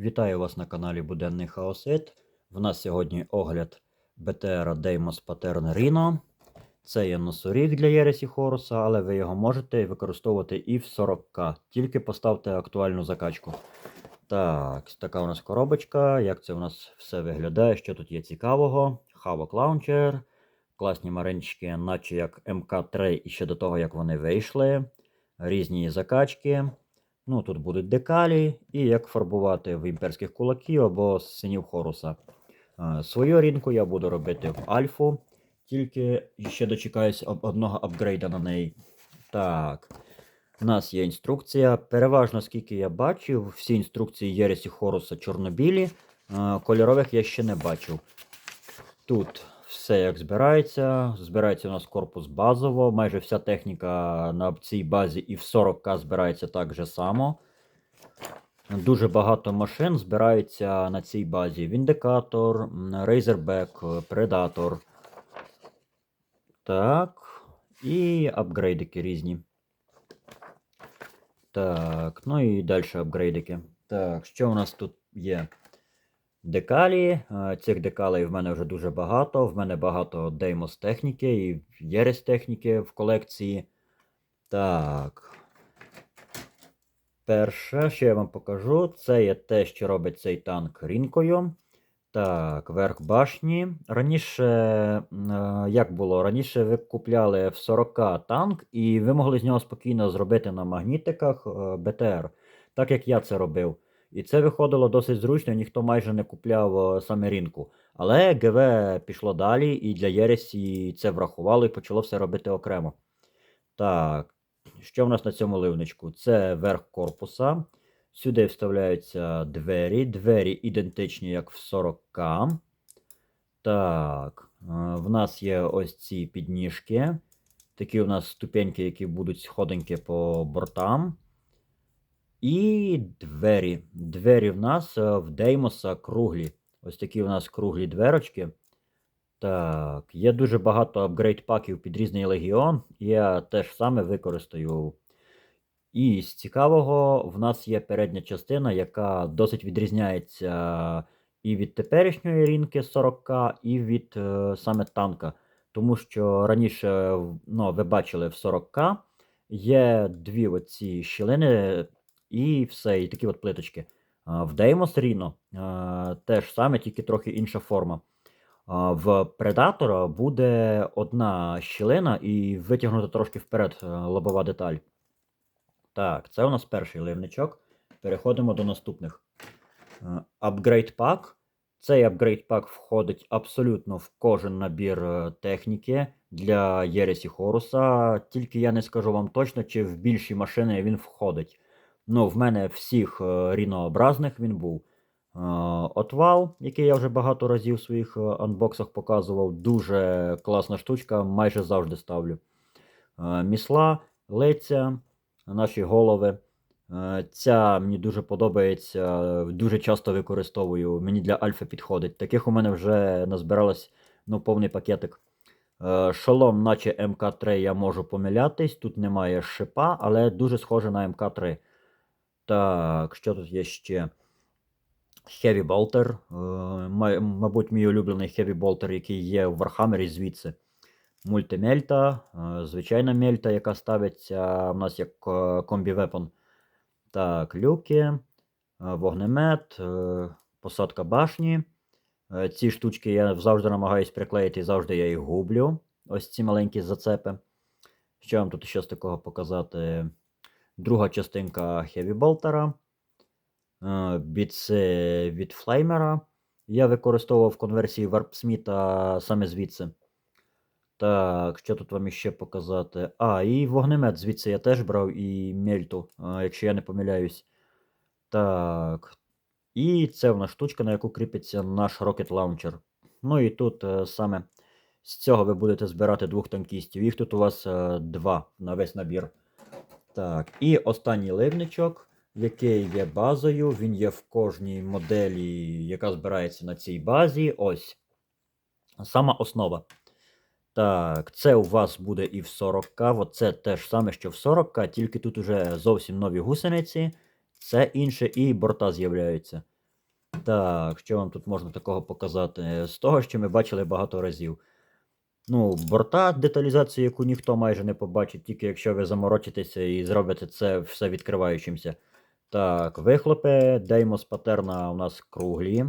Вітаю вас на каналі Буденний Хаосит. В нас сьогодні огляд BTR Deimos Pattern Rhino. Це є носоріг для Єресі Хоруса, але ви його можете використовувати і в 40к. Тільки поставте актуальну закачку. Так, така у нас коробочка. Як це у нас все виглядає? Що тут є цікавого? Havoc Launcher. Класні маринчики, наче як МК3 і ще до того, як вони вийшли. Різні закачки. Ну, тут будуть декалі, і як фарбувати в імперських кулаків або синів Хоруса. Свою рінку я буду робити в альфу, тільки ще дочекаюсь одного апгрейда на неї. Так. У нас є інструкція. Переважно, скільки я бачив, всі інструкції Єресі Хоруса чорнобілі. Кольорових я ще не бачив. Тут все як збирається. Збирається у нас корпус базово. Майже вся техніка на цій базі і в 40к збирається так же само. Дуже багато машин збирається на цій базі. Віндикатор, Razorback, Predator. Так. І апгрейдики різні. Так, ну і далі апгрейдики. Так, що у нас тут є? Декалі. Е, Цих декалей в мене вже дуже багато. В мене багато Deimos техніки і Єрес техніки в колекції. Так. Перше, що я вам покажу, це є те, що робить цей танк рінкою. Так, верх башні. Раніше, е, як було? Раніше ви купляли в 40 танк, і ви могли з нього спокійно зробити на магнітиках е, БТР, так як я це робив. І це виходило досить зручно, ніхто майже не купляв е, саме рінку. Але ГВ пішло далі, і для Єресі це врахувало і почало все робити окремо. Так, що в нас на цьому ливничку? Це верх корпуса. Сюди вставляються двері. Двері ідентичні, як в 40к. Так, е, в нас є ось ці підніжки. Такі у нас ступеньки, які будуть сходинки по бортам. І двері. Двері в нас е, в Деймоса круглі. Ось такі у нас круглі дверочки. Так, є дуже багато апгрейд паків під різний легіон. Я теж саме використаю. І з цікавого, в нас є передня частина, яка досить відрізняється і від теперішньої рінки 40к, і від е, саме танка. Тому що раніше, ну, ви бачили в 40к є дві оці щілини, і все, і такі от плиточки. В Deimos Rhino е, теж саме, тільки трохи інша форма. В Predator буде одна щілина і витягнута трошки вперед лобова деталь. Так, це у нас перший ливничок. Переходимо до наступних. Апгрейд пак. Цей апгрейд пак входить абсолютно в кожен набір е, техніки для Єресі Хоруса. Тільки я не скажу вам точно, чи в більші машини він входить. Ну, в мене всіх е, рінообразних він був. Е, Отвал, який я вже багато разів в своїх е, анбоксах показував. Дуже класна штучка, майже завжди ставлю. Місла, лиця, наші голови. Ця мені дуже подобається, дуже часто використовую. Мені для альфа підходить. Таких у мене вже назбиралось ну, повний пакетик. Шолом, наче МК3, я можу помилятись. Тут немає шипа, але дуже схоже на МК3. Так, що тут є ще? Heavy Bolter. Е, Мабуть, мій улюблений Heavy Bolter, який є в Warhammer звідси. Мультимельта, е, звичайна мельта, яка ставиться в нас як е, комбі-вепон. Так, люки, вогнемет, посадка башні. Ці штучки я завжди намагаюсь приклеїти, і завжди я їх гублю. Ось ці маленькі зацепи. Що вам тут ще з такого показати? Друга частинка Heavy Bolter. Е, від Флеймера. Я використовував конверсії Варпсміта саме звідси. Так, що тут вам іще показати? А, і вогнемет звідси я теж брав, і мельту, е, якщо я не помиляюсь. Так. І це в нас штучка, на яку кріпиться наш Rocket Launcher. Ну і тут е, саме з цього ви будете збирати двох танкістів. Їх тут у вас два на весь набір. Так, і останній ливничок, який є базою. Він є в кожній моделі, яка збирається на цій базі. Ось. Сама основа. Так, це у вас буде і в 40к. Оце те ж саме, що в 40к, тільки тут уже зовсім нові гусениці. Це інше, і борта з'являються. Так, що вам тут можна такого показати? З того, що ми бачили багато разів. Ну, борта деталізацію, яку ніхто майже не побачить, тільки якщо ви заморочитеся і зробите це все відкриваючимся. Так, вихлопи Деймос патерна у нас круглі.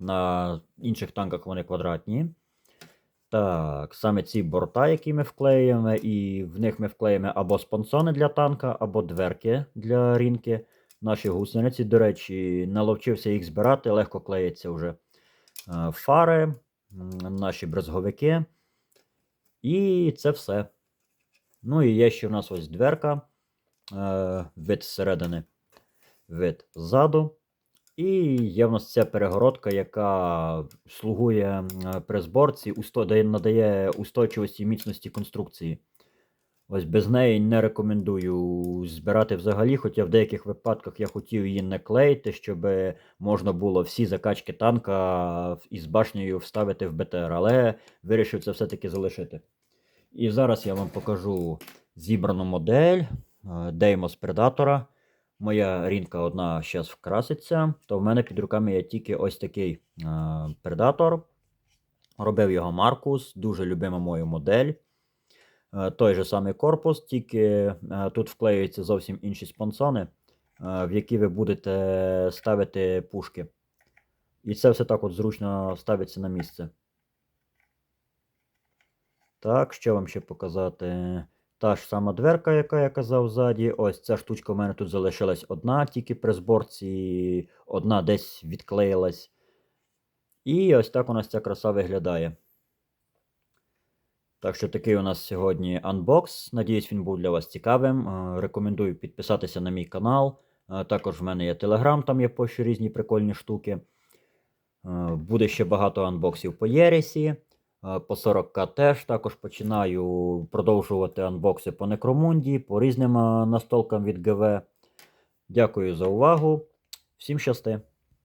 На інших танках вони квадратні. Так, саме ці борта, які ми вклеїмо, і в них ми вклеїмо або спонсони для танка, або дверки для рінки. Наші гусениці, до речі, наловчився їх збирати, легко клеїться вже. Е, Фари, наші брезговики. І це все. Ну і є ще в нас ось дверка, е, вид зсередини, вид ззаду. І є в нас ця перегородка, яка слугує при зборці, надає устойчивості і міцності конструкції. Ось без неї не рекомендую збирати взагалі, хоча в деяких випадках я хотів її не клеїти, щоб можна було всі закачки танка із башнею вставити в БТР, але вирішив це все-таки залишити. І зараз я вам покажу зібрану модель Deimos Predator. Моя рінка одна зараз вкраситься, то в мене під руками є тільки ось такий Predator. Робив його Маркус, дуже любима моя модель. Е, Той же самий корпус, тільки е, тут вклеюються зовсім інші спонсони, е, в які ви будете ставити пушки. І це все так от зручно ставиться на місце. Так, що вам ще показати? Та ж сама дверка, яка я казав ззаді. Ось ця штучка у мене тут залишилась одна, тільки при зборці, одна десь відклеїлась. І ось так у нас ця краса виглядає. Так що такий у нас сьогодні анбокс. Надіюсь, він був для вас цікавим. Е, Рекомендую підписатися на мій канал. Е, Також в мене є телеграм, там є пощу різні прикольні штуки. Е, Буде ще багато анбоксів по Єресі. По 40к теж також починаю продовжувати анбокси по Некромунді, по різним настолкам від ГВ. Дякую за увагу. Всім щасти!